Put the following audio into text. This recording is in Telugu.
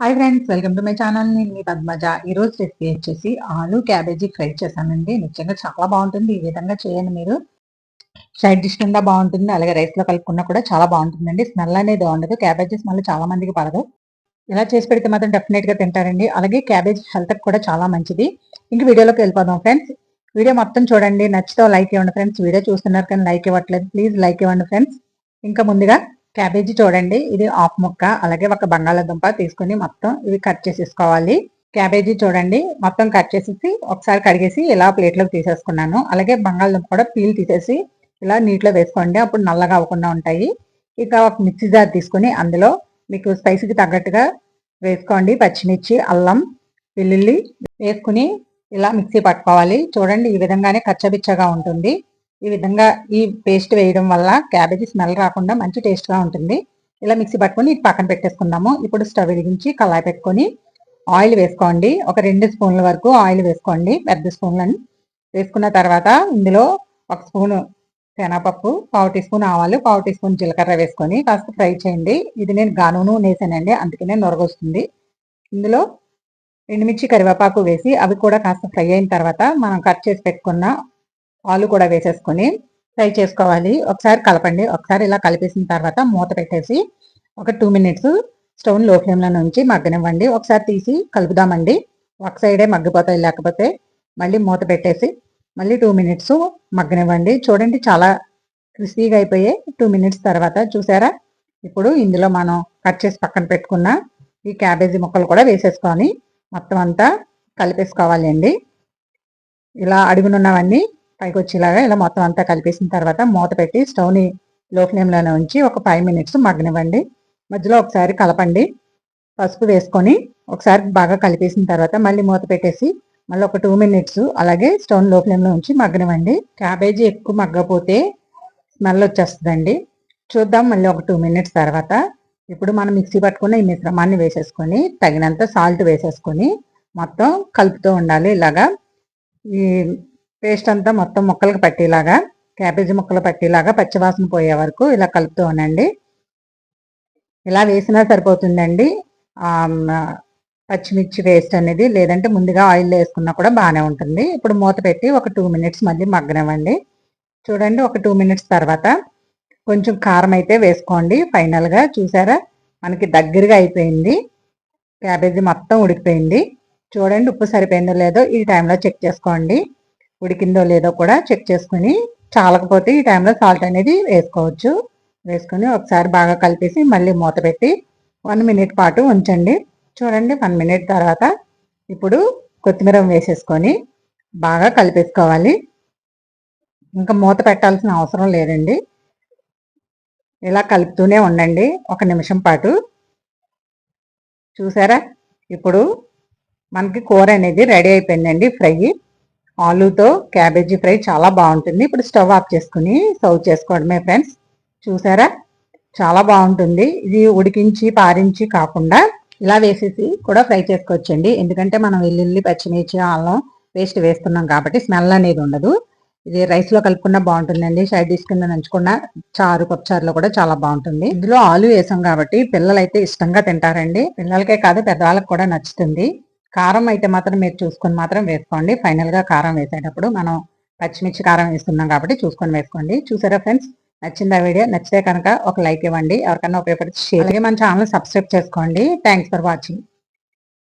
Hi friends welcome to my channel. నేను మీ పద్మజ. ఈ రోజు రెసిపీ వచ్చేసి ఆలు క్యాబేజీ ఫ్రై చేశానండి. నిజంగా చాలా బాగుంటుంది. ఈ విధంగా చేయండి మీరు. సైడ్ డిష్ కింద బాగుంటుంది. అలాగే రైస్లో కలుపుకున్నా కూడా చాలా బాగుంటుందండి. స్మెల్ అనేది ఉండదు క్యాబేజీ స్మెల్ చాలా మందికి పడదు. ఇలా చేసి పెడితే మాత్రం డెఫినెట్గా తింటారండి. అలాగే క్యాబేజ్ హెల్త్ కూడా చాలా మంచిది. ఇంక వీడియోలోకి వెళ్ళిపోదాం ఫ్రెండ్స్. వీడియో మొత్తం చూడండి. నచ్చితే లైక్ ఇవ్వండి ఫ్రెండ్స్. వీడియో చూస్తున్నారు కానీ లైక్ ఇవ్వట్లేదు. ప్లీజ్ లైక్ ఇవ్వండి ఫ్రెండ్స్. ఇంకా ముందుగా క్యాబేజీ చూడండి. ఇది ఆఫ్ ముక్క అలాగే ఒక బంగాళాదుంప తీసుకుని మొత్తం ఇవి కట్ చేసేసుకోవాలి. క్యాబేజీ చూడండి. మొత్తం కట్ చేసేసి ఒకసారి కడిగేసి ఇలా ప్లేట్లోకి తీసేసుకున్నాను. అలాగే బంగాళదుంప కూడా పీల్ తీసేసి ఇలా నీటిలో వేసుకోండి. అప్పుడు నల్లగా అవ్వకుండా ఉంటాయి. ఇక ఒక మిక్సీ జార్ తీసుకుని అందులో మీకు స్పైసీకి తగ్గట్టుగా వేసుకోండి. పచ్చిమిర్చి అల్లం వెల్లుల్లి వేసుకుని ఇలా మిక్సీ పట్టుకోవాలి. చూడండి ఈ విధంగానే కచ్చబిచ్చగా ఉంటుంది. ఈ విధంగా ఈ పేస్ట్ వేయడం వల్ల క్యాబేజీ స్మెల్ రాకుండా మంచి టేస్ట్గా ఉంటుంది. ఇలా మిక్సీ పట్టుకొని పక్కన పెట్టేసుకుందాము. ఇప్పుడు స్టవ్ వెలిగించి కళాయి పెట్టుకొని ఆయిల్ వేసుకోండి. ఒక రెండు స్పూన్ల వరకు ఆయిల్ వేసుకోండి పెద్ద స్పూన్లను. వేసుకున్న తర్వాత ఇందులో ఒక స్పూన్ శనగపప్పు పావు టీ స్పూన్ ఆవాలు పావు టీ స్పూన్ జీలకర్ర వేసుకొని కాస్త ఫ్రై చేయండి. ఇది నేను గానును వేసానండి అందుకనే నొరగొస్తుంది ఇందులో ఎండుమిర్చి కరివేపాకు వేసి అవి కూడా కాస్త ఫ్రై అయిన తర్వాత మనం కట్ చేసి పెట్టుకున్న ఆలు కూడా వేసేసుకొని ఫ్రై చేసుకోవాలి. ఒకసారి కలపండి. ఒకసారి ఇలా కలిపేసిన తర్వాత మూత పెట్టేసి ఒక టూ మినిట్స్ స్టవ్లో ఫ్లేమ్లో నుంచి మగ్గనివ్వండి. ఒకసారి తీసి కలుపుదామండి. ఒక సైడే మగ్గిపోతాయి. లేకపోతే మళ్ళీ మూత పెట్టేసి మళ్ళీ టూ మినిట్స్ మగ్గనివ్వండి. చూడండి చాలా క్రిస్పీగా అయిపోయాయి టూ మినిట్స్ తర్వాత చూసారా? ఇప్పుడు ఇందులో మనం కట్ చేసి పక్కన పెట్టుకున్న ఈ క్యాబేజీ ముక్కలు కూడా వేసేసుకొని మొత్తం అంతా కలిపేసుకోవాలి అండి ఇలా అడుగునున్నవన్నీ పైకి వచ్చేలాగా ఇలా మొత్తం అంతా కలిపేసిన తర్వాత మూత పెట్టి స్టవ్ని లో ఫ్లేమ్లోనే ఉంచి ఒక ఫైవ్ మినిట్స్ మగ్గనివ్వండి. మధ్యలో ఒకసారి కలపండి. పసుపు వేసుకొని ఒకసారి బాగా కలిపేసిన తర్వాత మళ్ళీ మూత పెట్టేసి మళ్ళీ ఒక టూ మినిట్స్ అలాగే స్టవ్లో ఫ్లేమ్లో ఉంచి మగ్గనివ్వండి. క్యాబేజీ ఎక్కువ మగ్గపోతే స్మెల్ వచ్చేస్తుందండి. చూద్దాం మళ్ళీ ఒక టూ మినిట్స్ తర్వాత. ఇప్పుడు మనం మిక్సీ పట్టుకున్న ఈ మిశ్రమాన్ని వేసేసుకొని తగినంత సాల్ట్ వేసేసుకొని మొత్తం కలుపుతూ ఉండాలి. ఇలాగా ఈ పేస్ట్ అంతా మొత్తం ముక్కలకు పట్టేలాగా క్యాబేజీ ముక్కలు పట్టేలాగా పచ్చివాసన పోయే వరకు ఇలా కలుపుతూ ఉండండి. ఇలా వేసినా సరిపోతుందండి. పచ్చిమిర్చి పేస్ట్ అనేది లేదంటే ముందుగా ఆయిల్ వేసుకున్నా కూడా బాగానే ఉంటుంది. ఇప్పుడు మూత పెట్టి ఒక టూ మినిట్స్ మళ్ళీ మగ్గనివ్వండి. చూడండి ఒక టూ మినిట్స్ తర్వాత కొంచెం కారం అయితే వేసుకోండి. ఫైనల్గా చూసారా మనకి దగ్గరగా అయిపోయింది. క్యాబేజీ మొత్తం ఉడికిపోయింది. చూడండి ఉప్పు సరిపోయిందో లేదో ఈ టైంలో చెక్ చేసుకోండి. ఉడికిందో లేదో కూడా చెక్ చేసుకుని చాలకపోతే ఈ టైంలో సాల్ట్ అనేది వేసుకోవచ్చు. వేసుకొని ఒకసారి బాగా కలిపేసి మళ్ళీ మూత పెట్టి వన్ మినిట్ పాటు ఉంచండి. చూడండి వన్ మినిట్ తర్వాత ఇప్పుడు కొత్తిమీర వేసేసుకొని బాగా కలిపేసుకోవాలి. ఇంకా మూత పెట్టాల్సిన అవసరం లేదండి. ఇలా కలుపుతూనే ఉండండి. ఒక నిమిషం పాటు. చూసారా? ఇప్పుడు మనకి కూర అనేది రెడీ అయిపోయిందండి ఫ్రై. ఆలూతో క్యాబేజీ ఫ్రై చాలా బాగుంటుంది. ఇప్పుడు స్టవ్ ఆఫ్ చేసుకుని సర్వ్ చేసుకోవడమే ఫ్రెండ్స్. చూసారా? చాలా బాగుంటుంది. ఇది ఉడికించి పారించి కాకుండా ఇలా వేసేసి కూడా ఫ్రై చేసుకోవచ్చండి. ఎందుకంటే మనం వెల్లుల్లి పచ్చిమిర్చి అల్లం పేస్ట్ వేస్తున్నాం కాబట్టి స్మెల్ అనేది ఉండదు. ఇది రైస్లో కలుపుకున్న కలుపుకున్నా బాగుంటుందండి. సైడ్ డిష్ కింద నంచుకున్న చారు పప్పుచారులో కూడా చాలా బాగుంటుంది. ఇందులో ఆలు వేసాం కాబట్టి పిల్లలు అయితే ఇష్టంగా తింటారండి. పిల్లలకే కాదు పెద్దవాళ్ళకి కూడా నచ్చుతుంది. కారం అయితే మాత్రం మీరు చూసుకొని మాత్రం వేసుకోండి. ఫైనల్గా కారం వేసేటప్పుడు మనం పచ్చిమిర్చి కారం వేస్తున్నాం కాబట్టి చూసుకొని వేసుకోండి. చూసారా ఫ్రెండ్స్? నచ్చిందా వీడియో? నచ్చితే కనుక ఒక లైక్ ఇవ్వండి. ఎవరికైనా ఉపయోగపడితే షేర్ మన ఛానల్ సబ్స్క్రైబ్ చేసుకోండి. Thanks for watching